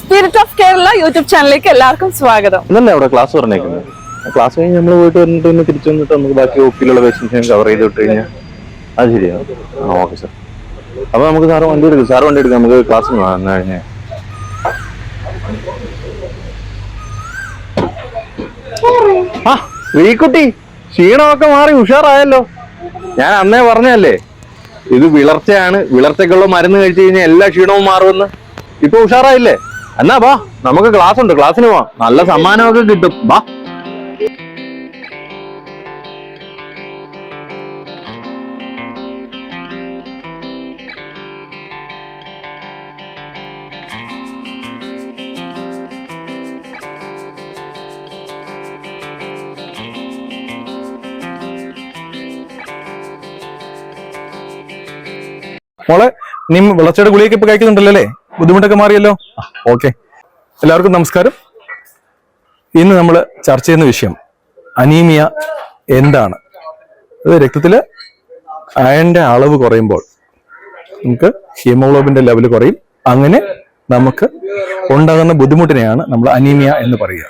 Spirit of Kerala YouTube ചാനലിലേക്ക് എല്ലാവർക്കും സ്വാഗതം. അവിടെ ക്ലാസ് ക്ലാസ് കഴിഞ്ഞ് നമ്മൾ പോയിട്ട് വന്നിട്ട് ഒന്ന് തിരിച്ചു വന്നിട്ട് നമുക്ക് ബാക്കി ഒപ്പിലുള്ള പേഷ്യൻസിനെ കവർ ചെയ്ത് വിട്ട് കഴിഞ്ഞാൽ അത് ശരിയാണ് ആ ഓക്കെ സാർ അപ്പൊ നമുക്ക് സാറ് വണ്ടി എടുക്കും. സാർ വണ്ടി എടുക്കാം. നമുക്ക് ക്ലാസ് വന്നു കഴിഞ്ഞാൽ ആ ശ്രീകുട്ടി ക്ഷീണമൊക്കെ മാറി ഉഷാറായല്ലോ. ഞാൻ അന്നേ പറഞ്ഞല്ലേ ഇത് വിളർച്ചയാണ്. വിളർച്ചയ്ക്കുള്ള മരുന്ന് കഴിച്ചു കഴിഞ്ഞാൽ എല്ലാ ക്ഷീണവും മാറുമെന്ന്. ഇപ്പൊ ഉഷാറായില്ലേ? എന്നാ വാ നമുക്ക് ക്ലാസ് ഉണ്ട് ക്ലാസ്സിന് പോവാം. നല്ല സമ്മാനമൊക്കെ കിട്ടും. വാ. മോളെ നീ വിളച്ചയുടെ ഗുളിയൊക്കെ ഇപ്പൊ കഴിക്കുന്നുണ്ടല്ലോ ബുദ്ധിമുട്ടൊക്കെ മാറിയല്ലോ? ഓക്കെ. എല്ലാവർക്കും നമസ്കാരം. ഇന്ന് നമ്മൾ ചർച്ച ചെയ്യുന്ന വിഷയം അനീമിയ എന്താണ്? അത് രക്തത്തിൽ അയണിന്റെ അളവ് കുറയുമ്പോൾ നമുക്ക് ഹീമോഗ്ലോബിന്റെ ലെവൽ കുറയും. അങ്ങനെ നമുക്ക് ഉണ്ടാകുന്ന ബുദ്ധിമുട്ടിനെയാണ് നമ്മൾ അനീമിയ എന്ന് പറയുക.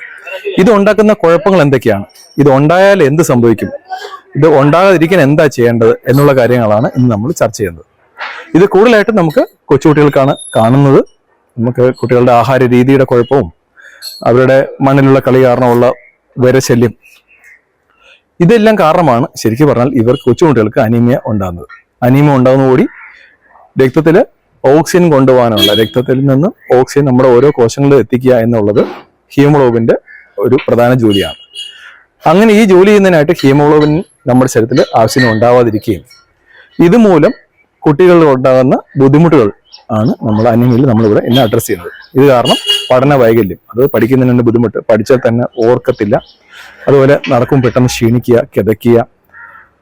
ഇത് ഉണ്ടാക്കുന്ന കുഴപ്പങ്ങൾ എന്തൊക്കെയാണ്? ഇത് ഉണ്ടായാൽ എന്ത് സംഭവിക്കും? ഇത് ഉണ്ടാകാതിരിക്കാൻ എന്താ ചെയ്യേണ്ടത് എന്നുള്ള കാര്യങ്ങളാണ് ഇന്ന് നമ്മൾ ചർച്ച ചെയ്യുന്നത്. ഇത് കൂടുതലായിട്ടും നമുക്ക് കൊച്ചുകുട്ടികൾക്കാണ് കാണുന്നത്. നമുക്ക് കുട്ടികളുടെ ആഹാര രീതിയുടെ കുഴപ്പവും അവരുടെ മണ്ണിലുള്ള കളി കാരണമുള്ള വരശല്യം ഇതെല്ലാം കാരണമാണ് ശരിക്കും പറഞ്ഞാൽ ഇവർ കൊച്ചുകുട്ടികൾക്ക് അനീമിയ ഉണ്ടാകുന്നത്. അനീമിയ ഉണ്ടാകുന്നതോടി രക്തത്തിൽ ഓക്സിജൻ കൊണ്ടുപോകാനുള്ള രക്തത്തിൽ നിന്ന് ഓക്സിജൻ നമ്മുടെ ഓരോ കോശങ്ങളിലും എത്തിക്കുക എന്നുള്ളത് ഹീമോഗ്ലോബിന്റെ ഒരു പ്രധാന ജോലിയാണ്. അങ്ങനെ ഈ ജോലി ചെയ്യുന്നതിനായിട്ട് ഹീമോഗ്ലോബിൻ നമ്മുടെ ശരീരത്തിൽ ആവശ്യം ഉണ്ടാവാതിരിക്കുകയും. ഇതുമൂലം കുട്ടികളിൽ ഉണ്ടാകുന്ന ബുദ്ധിമുട്ടുകൾ ആണ് നമ്മൾ അനിമയിൽ നമ്മളിവിടെ ഇന്ന് അഡ്രസ്സ് ചെയ്യുന്നത്. ഇത് കാരണം പഠന വൈകല്യം. അത് പഠിക്കുന്നതിന് ബുദ്ധിമുട്ട്. പഠിച്ചാൽ തന്നെ ഓർക്കത്തില്ല. അതുപോലെ നടക്കും പെട്ടെന്ന് ക്ഷീണിക്കുക കിതയ്ക്കുക.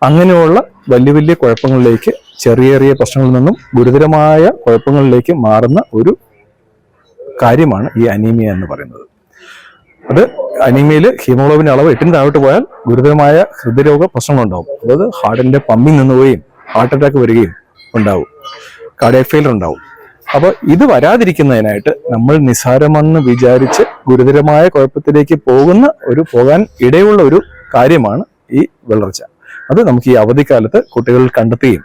അങ്ങനെയുള്ള വലിയ വലിയ കുഴപ്പങ്ങളിലേക്ക് ചെറിയ ചെറിയ പ്രശ്നങ്ങളിൽ നിന്നും ഗുരുതരമായ കുഴപ്പങ്ങളിലേക്ക് മാറുന്ന ഒരു കാര്യമാണ് ഈ അനീമിയ എന്ന് പറയുന്നത്. അത് അനീമിയയിൽ ഹീമോഗ്ലോബിന്റെ അളവ് എട്ടിന് താഴോട്ട് പോയാൽ ഗുരുതരമായ ഹൃദയരോഗ പ്രശ്നങ്ങളുണ്ടാവും. അതായത് ഹാർട്ടിന്റെ പമ്പിൽ നിന്ന് പോവുകയും ഹാർട്ട് അറ്റാക്ക് വരികയും ഉണ്ടാവും. കാർഡിയാക് ഫെയിലർ ഉണ്ടാവും. അപ്പോൾ ഇത് വരാതിരിക്കുന്നതിനായിട്ട് നമ്മൾ നിസ്സാരമെന്ന് വിചാരിച്ച് ഗുരുതരമായ കുഴപ്പത്തിലേക്ക് പോകുന്ന ഒരു പോകാൻ ഇടയുള്ള ഒരു കാര്യമാണ് ഈ വളർച്ച അത് നമുക്ക് ഈ അവധിക്കാലത്ത് കുട്ടികൾ കണ്ടെത്തുകയും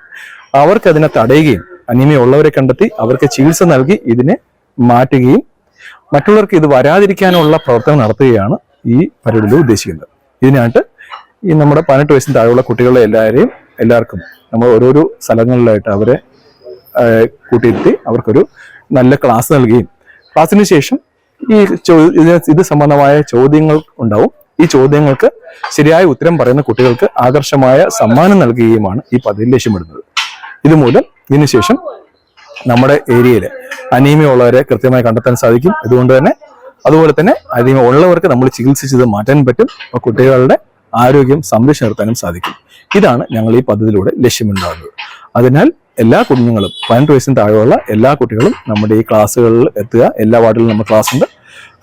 അവർക്ക് അതിനെ തടയുകയും അനിമയുള്ളവരെ കണ്ടെത്തി അവർക്ക് ചികിത്സ നൽകി ഇതിനെ മാറ്റുകയും മറ്റുള്ളവർക്ക് ഇത് വരാതിരിക്കാനുള്ള പ്രവർത്തനം നടത്തുകയാണ് ഈ പരിപാടിയിൽ ഉദ്ദേശിക്കുന്നത്. ഇതിനായിട്ട് ഈ നമ്മുടെ പതിനെട്ട് വയസ്സിന് താഴെയുള്ള കുട്ടികളെ എല്ലാവരെയും എല്ലാവർക്കും നമ്മൾ ഓരോരോ സ്ഥലങ്ങളിലായിട്ട് അവരെ കൂട്ടിയിരുത്തി അവർക്കൊരു നല്ല ക്ലാസ് നൽകുകയും. ക്ലാസ്സിന് ശേഷം ഈ ഇത് സംബന്ധമായ ചോദ്യങ്ങൾ ഉണ്ടാവും. ഈ ചോദ്യങ്ങൾക്ക് ശരിയായ ഉത്തരം പറയുന്ന കുട്ടികൾക്ക് ആകർഷമായ സമ്മാനം നൽകുകയുമാണ് ഈ പദ്ധതി ലക്ഷ്യമിടുന്നത്. ഇതുമൂലം ഇതിനുശേഷം നമ്മുടെ ഏരിയയിൽ അനീമിയ ഉള്ളവരെ കൃത്യമായി കണ്ടെത്താൻ സാധിക്കും. അതുകൊണ്ട് തന്നെ അതുപോലെ തന്നെ അനീമിയ ഉള്ളവർക്ക് നമ്മൾ ചികിത്സിച്ചത് മാറ്റാൻ പറ്റും. കുട്ടികളുടെ ആരോഗ്യം സംരക്ഷണം നിർത്താനും സാധിക്കും. ഇതാണ് ഞങ്ങൾ ഈ പദ്ധതിയിലൂടെ ലക്ഷ്യമുണ്ടാകുന്നത് അതിനാൽ എല്ലാ കുഞ്ഞുങ്ങളും പതിനെട്ട് വയസ്സിന് താഴെയുള്ള എല്ലാ കുട്ടികളും നമ്മുടെ ഈ ക്ലാസ്സുകളിൽ എത്തുക. എല്ലാ വാർഡിലും നമ്മൾ ക്ലാസ് ഉണ്ട്.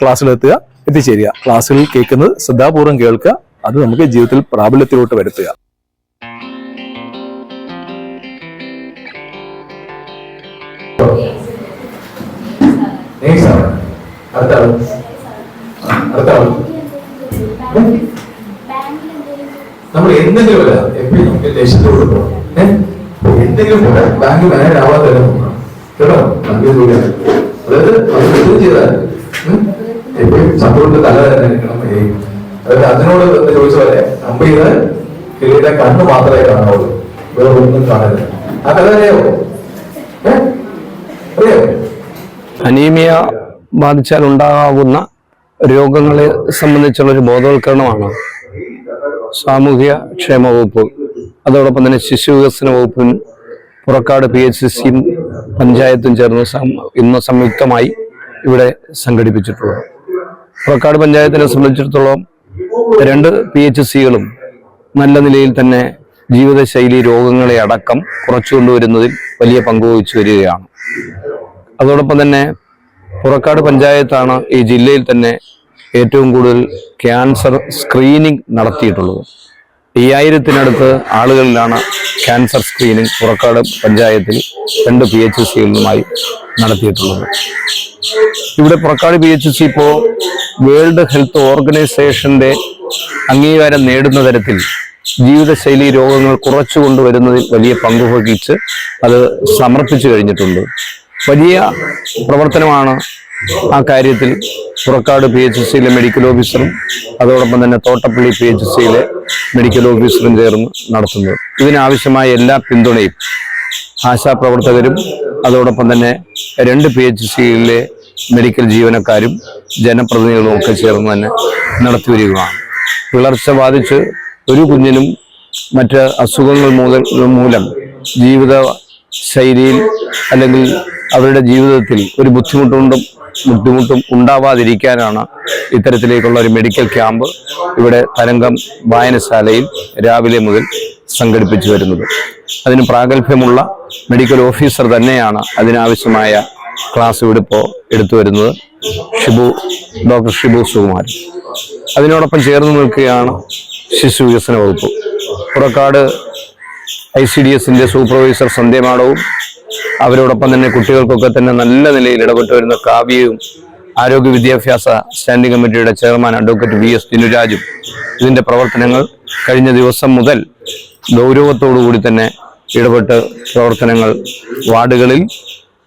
ക്ലാസ്സിൽ എത്തുക എത്തിച്ചേരുക. ക്ലാസ്സുകളിൽ കേൾക്കുന്നത് ശ്രദ്ധാപൂർവം കേൾക്കുക. അത് നമുക്ക് ജീവിതത്തിൽ പ്രാബല്യത്തിലോട്ട് വരുത്തുക. അടുത്ത അടുത്ത നമ്മൾ എന്തെങ്കിലും അല്ല എപ്പോഴും നമുക്ക് ലക്ഷ്യത്തോട് പോകണം എന്തെങ്കിലും കൂടെ ബാങ്ക് മാനേജ് തന്നെ കേട്ടോ? അതായത് നമ്മൾ ചെയ്താൽ എപ്പോഴും സപ്പോർട്ട് തല തന്നെ എടുക്കണം. അതായത് അതിനോട് ചോദിച്ച പോലെ ചെയ്താൽ കിളിയുടെ കണ്ണ് മാത്രമേ കാണാവുള്ളൂ വേറെ ഒന്നും കാണരുത്. ആ കഥ അറിയാവോ? ഏഹ് അറിയാമോ അനീമിയ ബാധിച്ചാൽ ഉണ്ടാകാവുന്ന രോഗങ്ങളെ സംബന്ധിച്ചുള്ള ഒരു ബോധവൽക്കരണമാണ് സാമൂഹ്യ ക്ഷേമ വകുപ്പ് അതോടൊപ്പം തന്നെ ശിശു വികസന വകുപ്പും പുറക്കാട് പി എച്ച് സിയും പഞ്ചായത്തും ചേർന്ന് ഇന്ന് സംയുക്തമായി ഇവിടെ സംഘടിപ്പിച്ചിട്ടുള്ളത്. പുറക്കാട് പഞ്ചായത്തിനെ സംബന്ധിച്ചിടത്തോളം രണ്ട് പി എച്ച് സികളും നല്ല നിലയിൽ തന്നെ ജീവിതശൈലി രോഗങ്ങളെ അടക്കം കുറച്ചുകൊണ്ടുവരുന്നതിൽ വലിയ പങ്ക് വഹിച്ചു വരികയാണ്. അതോടൊപ്പം തന്നെ പുറക്കാട് പഞ്ചായത്താണ് ഈ ജില്ലയിൽ തന്നെ ഏറ്റവും കൂടുതൽ ക്യാൻസർ സ്ക്രീനിങ് നടത്തിയിട്ടുള്ളത്. അയ്യായിരത്തിനടുത്ത് ആളുകളിലാണ് ക്യാൻസർ സ്ക്രീനിങ് പുറക്കാട് പഞ്ചായത്തിൽ രണ്ട് പി എച്ച് സികളുമായി നടത്തിയിട്ടുള്ളത്. ഇവിടെ പുറക്കാട് പി എച്ച് സി ഇപ്പോൾ വേൾഡ് ഹെൽത്ത് ഓർഗനൈസേഷന്റെ അംഗീകാരം നേടുന്ന തരത്തിൽ ജീവിതശൈലി രോഗങ്ങൾ കുറച്ചു കൊണ്ടുവരുന്നതിൽ വലിയ പങ്ക് വഹിച്ച് അത് സമർപ്പിച്ചു കഴിഞ്ഞിട്ടുണ്ട്. വലിയ പ്രവർത്തനമാണ് ആ കാര്യത്തിൽ പുറക്കാട് പി എച്ച് സിയിലെ മെഡിക്കൽ ഓഫീസറും അതോടൊപ്പം തന്നെ തോട്ടപ്പള്ളി പി എച്ച് സിയിലെ മെഡിക്കൽ ഓഫീസറും ചേർന്ന് നടത്തുന്നത് ഇതിനാവശ്യമായ എല്ലാ പിന്തുണയും ആശാപ്രവർത്തകരും അതോടൊപ്പം തന്നെ രണ്ട് പി എച്ച് സിയിലെ മെഡിക്കൽ ജീവനക്കാരും ജനപ്രതിനിധികളും ഒക്കെ ചേർന്ന് തന്നെ നടത്തി വരികയാണ്. വിളർച്ച ബാധിച്ച് ഒരു കുഞ്ഞിനും മറ്റ് അസുഖങ്ങൾ മൂലം മൂലം ജീവിത ശൈലിയിൽ അല്ലെങ്കിൽ അവരുടെ ജീവിതത്തിൽ ഒരു ബുദ്ധിമുട്ടുണ്ടും ബുദ്ധിമുട്ടും ഉണ്ടാവാതിരിക്കാനാണ് ഇത്തരത്തിലേക്കുള്ള ഒരു മെഡിക്കൽ ക്യാമ്പ് ഇവിടെ തരംഗം വായനശാലയിൽ രാവിലെ മുതൽ സംഘടിപ്പിച്ചു വരുന്നത്. അതിന് പ്രാഗൽഭ്യമുള്ള മെഡിക്കൽ ഓഫീസർ തന്നെയാണ് അതിനാവശ്യമായ ക്ലാസ് ഇവിടെ ഇപ്പോൾ എടുത്തു വരുന്നത്. ഷിബു ഡോക്ടർ ഷിബു സുകുമാരൻ. അതിനോടൊപ്പം ചേർന്ന് നിൽക്കുകയാണ് ശിശു വികസന വകുപ്പ്. പുറക്കാട് ഐ സി ഡി എസിന്റെ സൂപ്പർവൈസർ സന്ധ്യമാടവും അവരോടൊപ്പം തന്നെ കുട്ടികൾക്കൊക്കെ തന്നെ നല്ല നിലയിൽ ഇടപെട്ട് വരുന്ന കാവ്യയും ആരോഗ്യ വിദ്യാഭ്യാസ സ്റ്റാൻഡിംഗ് കമ്മിറ്റിയുടെ ചെയർമാൻ അഡ്വക്കേറ്റ് വി എസ് ദിനുരാജും. ഇതിന്റെ പ്രവർത്തനങ്ങൾ കഴിഞ്ഞ ദിവസം മുതൽ ഗൗരവത്തോടു കൂടി തന്നെ ഇടപെട്ട് പ്രവർത്തനങ്ങൾ വാർഡുകളിൽ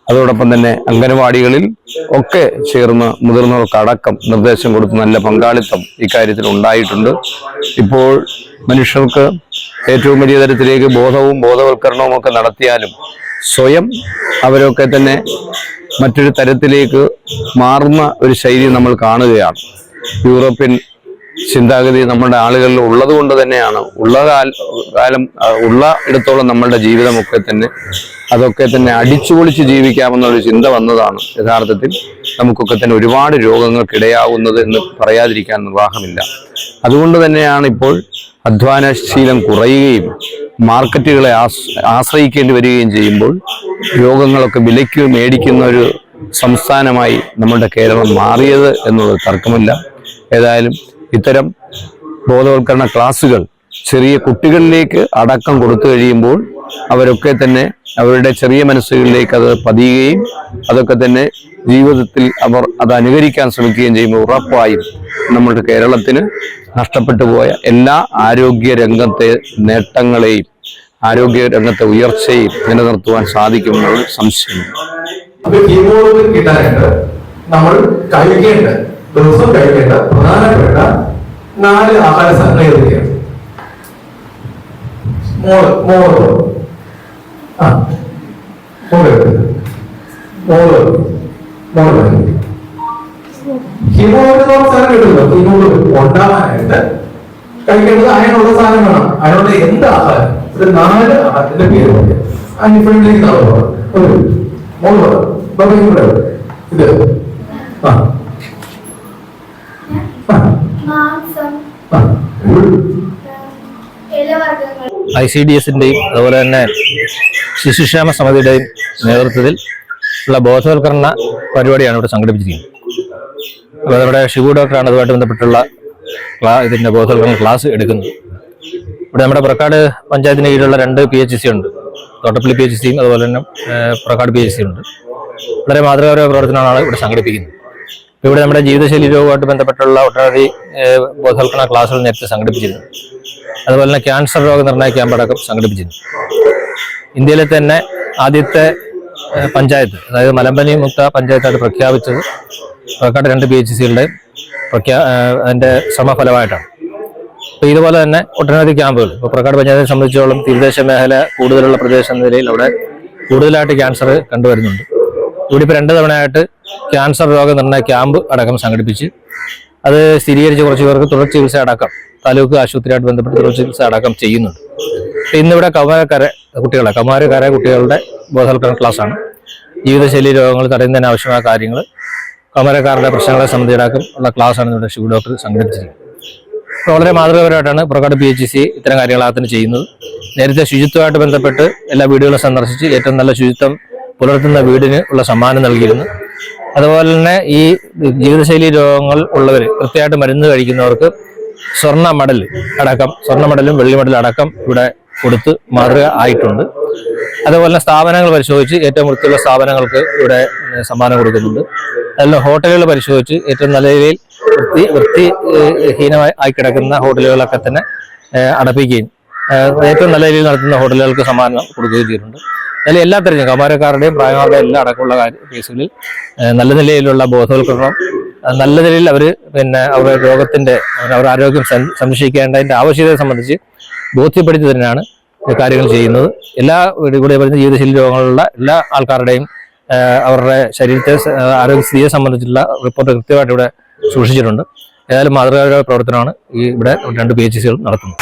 അതോടൊപ്പം തന്നെ അംഗനവാടികളിൽ ഒക്കെ ചേർന്ന് മുതിർന്നവർക്കടക്കം നിർദ്ദേശം കൊടുത്ത് നല്ല പങ്കാളിത്തം ഇക്കാര്യത്തിൽ ഉണ്ടായിട്ടുണ്ട്. ഇപ്പോൾ മനുഷ്യർക്ക് ഏറ്റവും വലിയ തരത്തിലേക്ക് ബോധവും ബോധവൽക്കരണവും ഒക്കെ നടത്തിയാലും സ്വയം അവരൊക്കെ തന്നെ മറ്റൊരു തരത്തിലേക്ക് മാറുന്ന ഒരു ശൈലി നമ്മൾ കാണുകയാണ്. യൂറോപ്യൻ ചിന്താഗതി നമ്മുടെ ആളുകളിൽ ഉള്ളത് കൊണ്ട് തന്നെയാണ്. ഉള്ള കാല- ഉള്ള ഇടത്തോളം നമ്മളുടെ ജീവിതമൊക്കെ തന്നെ അതൊക്കെ തന്നെ അടിച്ചുപൊളിച്ച് ജീവിക്കാമെന്ന ഒരു ചിന്ത വന്നതാണ്. യഥാർത്ഥത്തിൽ നമുക്കൊക്കെ തന്നെ ഒരുപാട് രോഗങ്ങൾക്കിടയാവുന്നത് എന്ന് പറയാതിരിക്കാൻ നിർവാഹമില്ല. അതുകൊണ്ട് തന്നെയാണ് ഇപ്പോൾ അധ്വാനശീലം കുറയുകയും മാർക്കറ്റുകളെ ആശ്രയിക്കേണ്ടി വരികയും ചെയ്യുമ്പോൾ രോഗങ്ങളൊക്കെ വിലയ്ക്ക് മേടിക്കുന്ന ഒരു സംസ്ഥാനമായി നമ്മുടെ കേരളം മാറിയത് എന്നുള്ളത് തർക്കമില്ല. ഏതായാലും ഇത്തരം ബോധവൽക്കരണ ക്ലാസ്സുകൾ ചെറിയ കുട്ടികളിലേക്ക് അടക്കം കൊടുത്തു കഴിയുമ്പോൾ അവരൊക്കെ തന്നെ അവരുടെ ചെറിയ മനസ്സുകളിലേക്ക് അത് പതിയുകയും അതൊക്കെ തന്നെ ജീവിതത്തിൽ അവർ അത് അനുകരിക്കാൻ ശ്രമിക്കുകയും ചെയ്യുമ്പോൾ ഉറപ്പായും നമ്മുടെ കേരളത്തിന് നഷ്ടപ്പെട്ടു പോയ എല്ലാ ആരോഗ്യ രംഗത്തെ നേട്ടങ്ങളെയും ആരോഗ്യ രംഗത്തെ ഉയർച്ചയും നിലനിർത്തുവാൻ സാധിക്കുമെന്നുള്ള സംശയം. ഹീമോഗ്ലോബിൻ നമ്മൾ കഴിക്കേണ്ട ദിവസം കഴിക്കേണ്ട പ്രധാനപ്പെട്ട നാല് ആഹാര സാധനങ്ങൾ ഏതൊക്കെയാണ്? മോൾ മോൾ. ആ മോൾ മോൾ. മോൾ. പറഞ്ഞ സാധനം കിട്ടുമല്ലോ ഹിമോൾ ഉണ്ടാവാനായിട്ട് കഴിക്കേണ്ടത് അയനുള്ള സാധനം വേണം അയനുള്ള എന്ത് ആഹാരം? ഒരു നാല് ആഹാരത്തിന്റെ പേര് പറയാം. പോകാം ഒരു മോൾ ഇത്. ആ. ഐ സി ഡി എസിന്റെയും അതുപോലെ തന്നെ ശിശുക്ഷേമ സമിതിയുടെയും നേതൃത്വത്തിൽ ഉള്ള ബോധവൽക്കരണ പരിപാടിയാണ് ഇവിടെ സംഘടിപ്പിച്ചിരിക്കുന്നത്. അപ്പോൾ നമ്മുടെ ഷിബു ഡോക്ടറാണ് അതുമായിട്ട് ബന്ധപ്പെട്ടുള്ള ക്ലാ ഇതിന്റെ ബോധവൽക്കരണ ക്ലാസ് എടുക്കുന്നത്. ഇവിടെ നമ്മുടെ പുറക്കാട് പഞ്ചായത്തിന് കീഴിലുള്ള രണ്ട് പി എച്ച് സി ഉണ്ട്. തോട്ടപ്പള്ളി പി എച്ച് സിയും അതുപോലെ തന്നെ പ്രക്കാട് പി എച്ച് സി ഉണ്ട്. വളരെ മാതൃകാപരമായ പ്രവർത്തനമാണ് ഇവിടെ സംഘടിപ്പിക്കുന്നത്. ഇവിടെ നമ്മുടെ ജീവിതശൈലി രോഗവുമായിട്ട് ബന്ധപ്പെട്ടുള്ള ഒട്ടനവധി ബോധവൽക്കരണ ക്ലാസ്സുകൾ നേരത്തെ സംഘടിപ്പിച്ചിരുന്നു അതുപോലെ തന്നെ ക്യാൻസർ രോഗനിർണയ ക്യാമ്പ് അടക്കം സംഘടിപ്പിച്ചിരുന്നു ഇന്ത്യയിലെ തന്നെ ആദ്യത്തെ പഞ്ചായത്ത്. അതായത് മലമ്പനി മുക്ത പഞ്ചായത്തായിട്ട് പ്രഖ്യാപിച്ചത് പാലക്കാട് രണ്ട് പി എച്ച് സികളുടെ പ്രഖ്യാ അതിന്റെ ശ്രമഫലമായിട്ടാണ്. അപ്പോൾ ഇതുപോലെ തന്നെ ഒട്ടനവധി ക്യാമ്പുകൾ. ഇപ്പോൾ പ്രക്കാട് പഞ്ചായത്തിനെ സംബന്ധിച്ചോളം തീരദേശ മേഖല കൂടുതലുള്ള പ്രദേശം എന്ന നിലയിൽ അവിടെ കൂടുതലായിട്ട് ക്യാൻസർ കണ്ടുവരുന്നുണ്ട്. ഇവിടെ ഇപ്പോൾ രണ്ട് തവണയായിട്ട് ക്യാൻസർ രോഗനിർണയ ക്യാമ്പ് അടക്കം സംഘടിപ്പിച്ച് അത് സ്ഥിരീകരിച്ച് കുറച്ച് പേർക്ക് തുടർ ചികിത്സ അടക്കം താലൂക്ക് ആശുപത്രിയായിട്ട് ബന്ധപ്പെട്ട് തുടർ ചികിത്സ അടക്കം ചെയ്യുന്നുണ്ട്. ഇന്നിവിടെ കൗമാരക്കര കുട്ടികളെ കൗമാരക്കര കുട്ടികളുടെ ബോധവൽക്കരണ ക്ലാസ്സാണ്. ജീവിതശൈലി രോഗങ്ങൾ തടയുന്നതിന് ആവശ്യമായ കാര്യങ്ങൾ കമരക്കാരുടെ പ്രശ്നങ്ങളെ സംബന്ധിച്ചിടാക്കും ഉള്ള ക്ലാസ്സാണ് ഇവിടെ ശിവ ഡോക്ടർ സംഘടിപ്പിച്ചിരിക്കുന്നത്. വളരെ മാതൃകാപരമായിട്ടാണ് പുറക്കാട് പി എച്ച് സി ഇത്തരം കാര്യങ്ങളകത്തിന് ചെയ്യുന്നത്. നേരത്തെ ശുചിത്വമായിട്ട് ബന്ധപ്പെട്ട് എല്ലാ വീടുകളും സന്ദർശിച്ച് ഏറ്റവും നല്ല ശുചിത്വം പുലർത്തുന്ന വീടിന് ഉള്ള സമ്മാനം നൽകിയിരുന്നു. അതുപോലെ തന്നെ ഈ ജീവിതശൈലി രോഗങ്ങൾ ഉള്ളവർ കൃത്യമായിട്ട് മരുന്ന് കഴിക്കുന്നവർക്ക് സ്വർണ മെഡൽ അടക്കം സ്വർണ മെഡലും വെള്ളി മെഡലും അടക്കം ഇവിടെ കൊടുത്ത് മാതൃക ആയിട്ടുണ്ട്. അതുപോലെ സ്ഥാപനങ്ങൾ പരിശോധിച്ച് ഏറ്റവും വൃത്തിയുള്ള സ്ഥാപനങ്ങൾക്ക് ഇവിടെ സമ്മാനം കൊടുക്കുന്നുണ്ട്. അതുപോലെ ഹോട്ടലുകൾ പരിശോധിച്ച് ഏറ്റവും നല്ല രീതിയിൽ വൃത്തി വൃത്തിഹീനമായി ആയി കിടക്കുന്ന ഹോട്ടലുകളൊക്കെ തന്നെ അടപ്പിക്കുകയും ഏറ്റവും നല്ല രീതിയിൽ നടത്തുന്ന ഹോട്ടലുകൾക്ക് സമ്മാനം കൊടുക്കുകയും ചെയ്തിട്ടുണ്ട്. അതിൽ എല്ലാ തരം കൗമാരക്കാരുടെയും പ്രായമാരുടെയും എല്ലാം അടക്കമുള്ള കേസുകളിൽ നല്ല നിലയിലുള്ള ബോധവൽക്കരണം നല്ല നിലയിൽ അവർ പിന്നെ അവരുടെ രോഗത്തിന്റെ അവരുടെ ആരോഗ്യം സംരക്ഷിക്കേണ്ടതിന്റെ ആവശ്യകതയെ സംബന്ധിച്ച് ബോധ്യപ്പെടുത്തി തന്നെയാണ് കാര്യങ്ങൾ ചെയ്യുന്നത്. എല്ലാ ഇവിടെ വരുന്ന ജീവിതശൈലി രോഗങ്ങളുള്ള എല്ലാ ആൾക്കാരുടെയും അവരുടെ ശരീരത്തെ ആരോഗ്യസ്ഥിതിയെ സംബന്ധിച്ചുള്ള റിപ്പോർട്ട് കൃത്യമായിട്ട് ഇവിടെ സൂക്ഷിച്ചിട്ടുണ്ട്. ഏതായാലും മാതൃകാപരമായ പ്രവർത്തനമാണ് ഈ ഇവിടെ രണ്ട് പി എച്ച് സികൾ നടത്തുന്നത്.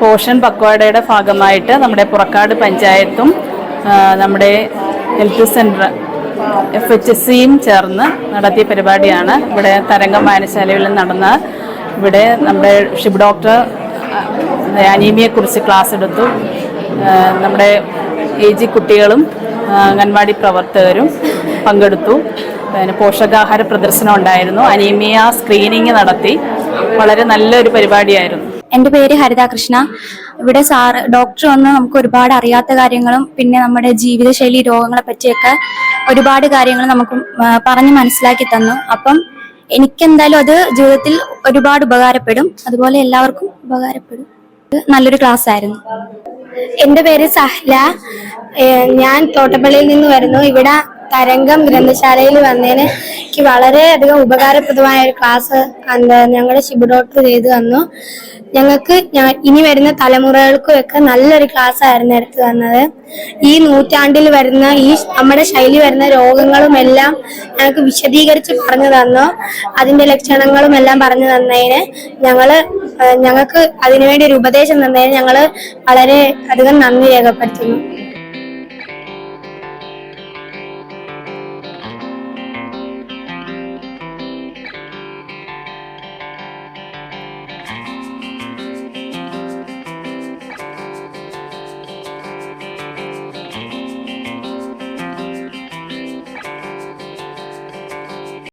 പോഷൻ പക്വാടയുടെ ഭാഗമായിട്ട് നമ്മുടെ പുറക്കാട് പഞ്ചായത്തും നമ്മുടെ ഹെൽത്ത് സെന്റർ എഫ് എച്ച് സിയും ചേർന്ന് നടത്തിയ പരിപാടിയാണ്. ഇവിടെ തരംഗം വായനശാലയിൽ നടന്ന ഇവിടെ നമ്മുടെ ഷിബ് ഡോക്ടർ അനീമിയെക്കുറിച്ച് ക്ലാസ് എടുത്തു. നമ്മുടെ നമ്മുടെ ജി കുട്ടികളും അംഗൻവാടി പ്രവർത്തകരും പങ്കെടുത്തു. പിന്നെ പോഷകാഹാര പ്രദർശനം ഉണ്ടായിരുന്നു. അനീമിയ സ്ക്രീനിങ് നടത്തി. വളരെ നല്ലൊരു പരിപാടിയായിരുന്നു. എന്റെ പേര് ഹരിത കൃഷ്ണ. ഇവിടെ സാർ ഡോക്ടർ വന്ന് നമുക്ക് ഒരുപാട് അറിയാത്ത കാര്യങ്ങളും പിന്നെ നമ്മുടെ ജീവിതശൈലി രോഗങ്ങളെ പറ്റിയൊക്കെ ഒരുപാട് കാര്യങ്ങൾ നമുക്ക് പറഞ്ഞ് മനസ്സിലാക്കി തന്നു. അപ്പം എനിക്കെന്തായാലും അത് ജീവിതത്തിൽ ഒരുപാട് ഉപകാരപ്പെടും. അതുപോലെ എല്ലാവർക്കും ഉപകാരപ്പെടും. നല്ലൊരു ക്ലാസ് ആയിരുന്നു എന്റെ പേര് സഹ്ല. ഞാൻ തോട്ടപ്പള്ളിയിൽ നിന്ന് വരുന്നു. ഇവിടെ തരംഗം ഗ്രന്ഥശാലയിൽ വന്നതിന് എനിക്ക് വളരെയധികം ഉപകാരപ്രദമായ ഒരു ക്ലാസ് ഞങ്ങളുടെ ശിബു ഡോക്ടർ ചെയ്തു തന്നു. ഞങ്ങൾക്ക് ഇനി വരുന്ന തലമുറകൾക്കും ഒക്കെ നല്ലൊരു ക്ലാസ് ആയിരുന്നു എടുത്തു തന്നത്. ഈ നൂറ്റാണ്ടിൽ വരുന്ന ഈ നമ്മുടെ ശൈലി വരുന്ന രോഗങ്ങളും എല്ലാം ഞങ്ങൾക്ക് വിശദീകരിച്ച് പറഞ്ഞു തന്നു. അതിന്റെ ലക്ഷണങ്ങളും എല്ലാം പറഞ്ഞു തന്നതിന് ഞങ്ങൾ ഞങ്ങൾക്ക് അതിനുവേണ്ടി ഒരു ഉപദേശം തന്നതിന് ഞങ്ങൾ വളരെ അധികം നന്ദി രേഖപ്പെടുത്തുന്നു.